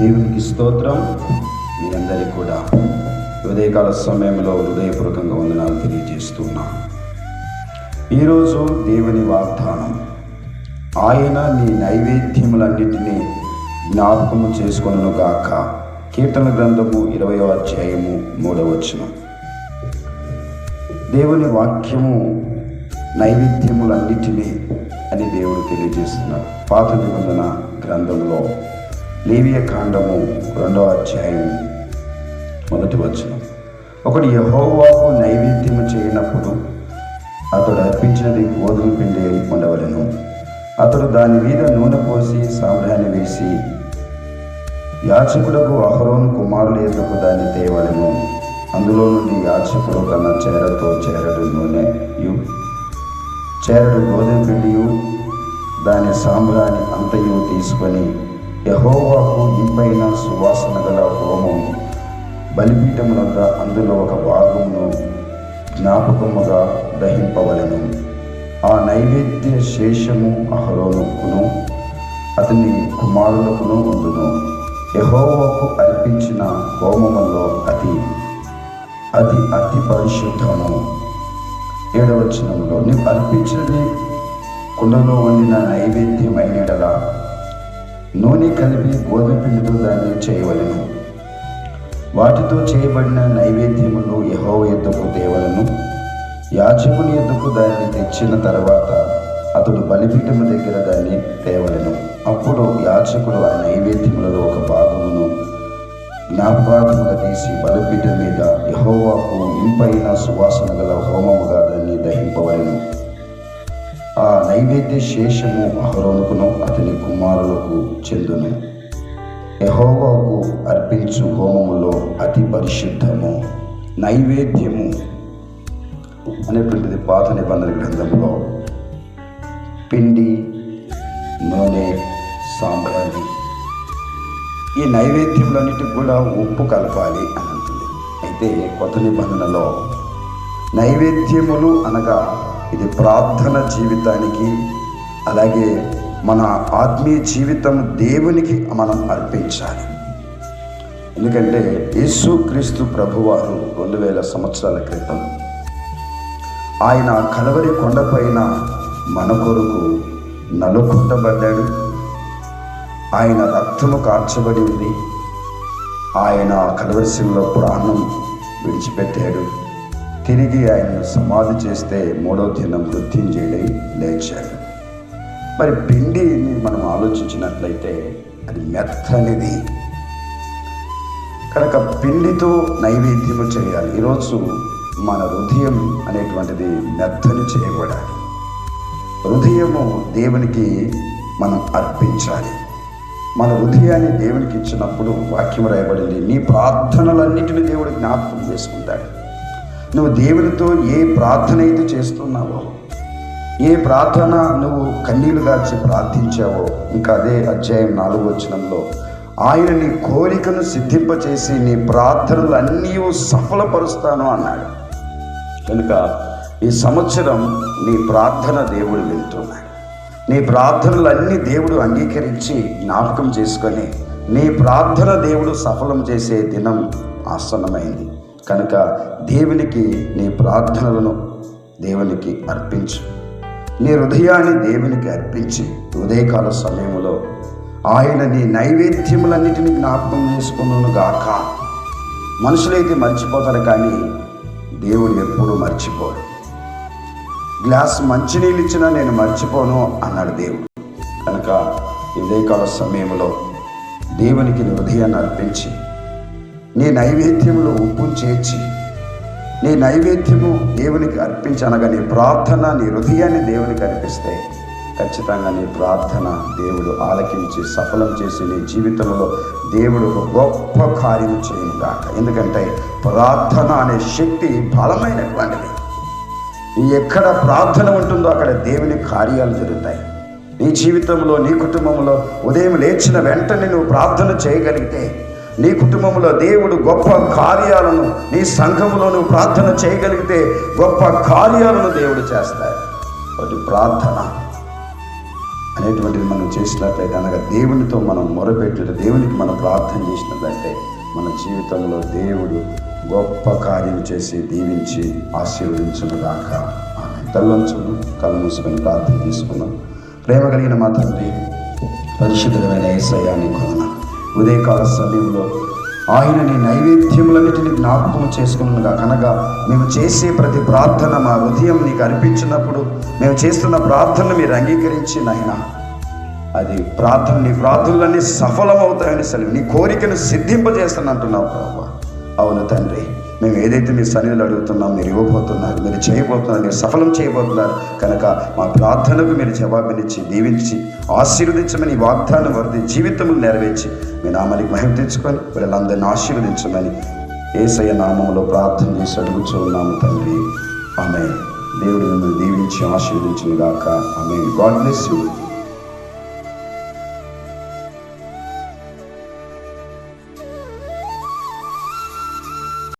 దేవునికి స్తోత్రం. మీ అందరికీ కూడా ఉదయకాల సమయంలో హృదయపూర్వకంగా వందనాలు తెలియజేస్తున్నా. ఈరోజు దేవుని వాగ్దానం ఆయన నీ నైవేద్యములన్నిటినీ జ్ఞాపకము చేసుకొనును గాక. కీర్తన గ్రంథము ఇరవయో అధ్యాయము మూడవచనం దేవుని వాక్యము నైవేద్యములన్నిటినీ అని దేవుడు తెలియజేస్తున్నాడు. పాత నిబంధన గ్రంథంలో లేవియ కాండము రెండవ అధ్యాయం మొదటి వచనం. ఒకడు యహోవాకు నైవేద్యము చేయనప్పుడు అతడు అర్పించినది గోధుమ పిండి అయి ఉండవలను. అతడు దాని మీద నూనె పోసి సాంబ్రాన్ని వేసి యాచకుడకు అహరోను కుమారుల ఎందుకు దాన్ని తేవలను. అందులో నుండి యాచకుడు కన్నా చేరతో చేరడు నూనె చేరడు గోధుమ పిండియు దాని సాంబ్రాన్ని అంతయు తీసుకొని యహోవాకు ఇంపైన సువాసన గల హోమం బలిపీఠమునొద్ద అందులో ఒక భాగమును జ్ఞాపకముగా దహింపవలను. ఆ నైవేద్య శేషము అహరోనుకును అతని కుమారులకును ఉండును. యహోవాకు అర్పించిన హోమములో అతి అది అతి పరిశుద్ధము. ఏడవచనంలో నీవు అర్పించినది కుండలో వండిన నైవేద్యం అయినడలా నూనె కలిపి గోధుమ పిండితో దాన్ని చేయవలెను. వాటితో చేయబడిన నైవేద్యములు యహో ఎద్దుకు దేవలను యాజకుని ఎద్దుకు దాన్ని తెచ్చిన తర్వాత అతడు బలిపీఠము దగ్గర దాన్ని తేవలను. అప్పుడు యాచకుడు ఆ నైవేద్యములలో ఒక భాగమును జ్ఞాపకార్థముగా తీసి బలిపీఠం మీద యహోవాకు ఇంపైన సువాసన గల హోమముగా దాన్ని దహింపవలను. ఆ నైవేద్య శేషము అహరోనుకును అతని కుమారులకు చెందును. యహోవాకు అర్పించు హోమములో అతి పరిశుద్ధము నైవేద్యము అనేటువంటిది పాత నిబంధన గ్రంథంలో పిండి నూనె సాంబ్రాణి ఈ నైవేద్యములన్నిటికి కూడా ఉప్పు కలపాలి అని అంటుంది. అయితే కొత్త నిబంధనలో నైవేద్యములు అనగా ఇది ప్రార్థన జీవితానికి అలాగే మన ఆత్మీయ జీవితం దేవునికి మనం అర్పించాలి. ఎందుకంటే యేసు క్రీస్తు ప్రభువారు రెండు వేల సంవత్సరాల క్రితం ఆయన కలవరి కొండపైన మన కొరకు నలుకొట్టబడ్డాడు ఆయన రక్తము కార్చబడి ఉంది. ఆయన కలవరిశిలో ప్రాణం విడిచిపెట్టాడు. తిరిగి ఆయన సమాధి చేస్తే మూడో దినం మృత్యుంజయుడై లేచాడు. మరి పిండిని మనం ఆలోచించినట్లయితే అది మెత్తనిది. కనుక పిండితో నైవేద్యము చేయాలి. ఈరోజు మన హృదయం అనేటువంటిది మెత్తని చేయబడాలి. హృదయము దేవునికి మనం అర్పించాలి. మన హృదయాన్ని దేవునికి ఇచ్చినప్పుడు వాక్యం రాయబడింది. నీ ప్రార్థనలన్నింటినీ దేవుడు జ్ఞాపకం చేసుకుంటాడు. నువ్వు దేవునితో ఏ ప్రార్థన అయితే చేస్తున్నావో ఏ ప్రార్థన నువ్వు కన్నీళ్ళు దాచి ప్రార్థించావో ఇంకా అదే అధ్యాయం నాలుగు వచనంలో ఆయన నీ కోరికను సిద్ధింపచేసి నీ ప్రార్థనలు అన్నీ సఫలపరుస్తాను అన్నాడు. కనుక ఈ సంవత్సరం నీ ప్రార్థన దేవుడు వింటున్నాడు. నీ ప్రార్థనలన్నీ దేవుడు అంగీకరించి జ్ఞాపకం చేసుకొని నీ ప్రార్థన దేవుడు సఫలం చేసే దినం ఆసన్నమైంది. కనుక దేవునికి నీ ప్రార్థనలను దేవునికి అర్పించు. నీ హృదయాన్ని దేవునికి అర్పించి ఉదయకాల సమయంలో ఆయన నీ నైవేద్యములన్నిటిని జ్ఞాపకం చేసుకున్నాను గాక. మనుషులైతే మర్చిపోతారు కానీ దేవుడు ఎప్పుడూ మర్చిపోడు. గ్లాస్ మంచినీళ్ళు ఇచ్చినా నేను మర్చిపోను అన్నాడు దేవుడు. కనుక ఉదయకాల సమయంలో దేవునికి హృదయాన్ని అర్పించి నీ నైవేద్యములో ఉప్పు చేర్చి నీ నైవేద్యము దేవునికి అర్పించనగా నీ ప్రార్థన నీ హృదయాన్ని దేవునికి అర్పిస్తే ఖచ్చితంగా నీ ప్రార్థన దేవుడు ఆలకించి సఫలం చేసి నీ జీవితంలో దేవుడు ఒక గొప్ప కార్యం చేయను ఎందుకంటే ప్రార్థన అనే శక్తి బలమైనటువంటిది. ఎక్కడ ప్రార్థన ఉంటుందో అక్కడ దేవుని కార్యాలు జరుగుతాయి. నీ జీవితంలో నీ కుటుంబంలో ఉదయం లేచిన వెంటనే నువ్వు ప్రార్థన చేయగలిగితే నీ కుటుంబంలో దేవుడు గొప్ప కార్యాలను నీ సంఘములో నువ్వు ప్రార్థన చేయగలిగితే గొప్ప కార్యాలను దేవుడు చేస్తాడు. ఒకటి ప్రార్థన అనేటువంటిది మనం చేసినట్లయితే అనగా దేవునితో మనం మొరపెట్టిన దేవునికి మనం ప్రార్థన చేసినట్లయితే మన జీవితంలో దేవుడు గొప్ప కార్యం చేసి దీవించి ఆశీర్వదించునుగాక. ఆమె తల్లంచును కళ్ళు మూసుకొని ప్రార్థన చేసుకున్నాం ప్రేమ కలిగిన మా తండ్రి పరిశుద్ధమైన ఏసయాన్ని కొన ఉదయకాల సమయంలో. ఆయన నీ నైవేద్యములన్నిటిని జ్ఞాపకం చేసుకున్నగా అనగా మేము చేసే ప్రతి ప్రార్థన మా హృదయం నీకు అర్పించినప్పుడు మేము చేస్తున్న ప్రార్థనను మీరు అంగీకరించి నాయన. అది ప్రార్థన నీ ప్రార్థనలన్నీ సఫలమవుతాయని సెలవు నీ కోరికను సిద్ధింపజేస్తానంటున్నావు ప్రభు. అవును తండ్రి. మేము ఏదైతే మీ సన్నిధిలో అడుగుతున్నాం మీరు ఇవ్వబోతున్నారు మీరు చేయబోతున్నారు మీరు సఫలం చేయబోతున్నారు కనుక మా ప్రార్థనకు మీరు జవాబునిచ్చి దీవించి ఆశీర్వదించమని వాగ్దానం వరది జీవితములు నెరవేర్చి మీ నామానికి మహిమ తెచ్చుకొని వీళ్ళందరినీ ఆశీర్వదించమని ఏసయ్య నామంలో ప్రార్థన చేసి అడుగుచూ ఉన్నాము తండ్రి. ఆమె దేవుడు మిమ్మల్ని దీవించి ఆశీర్వదించును గాక ఆమె గాడ్ బ్లెస్ యూ.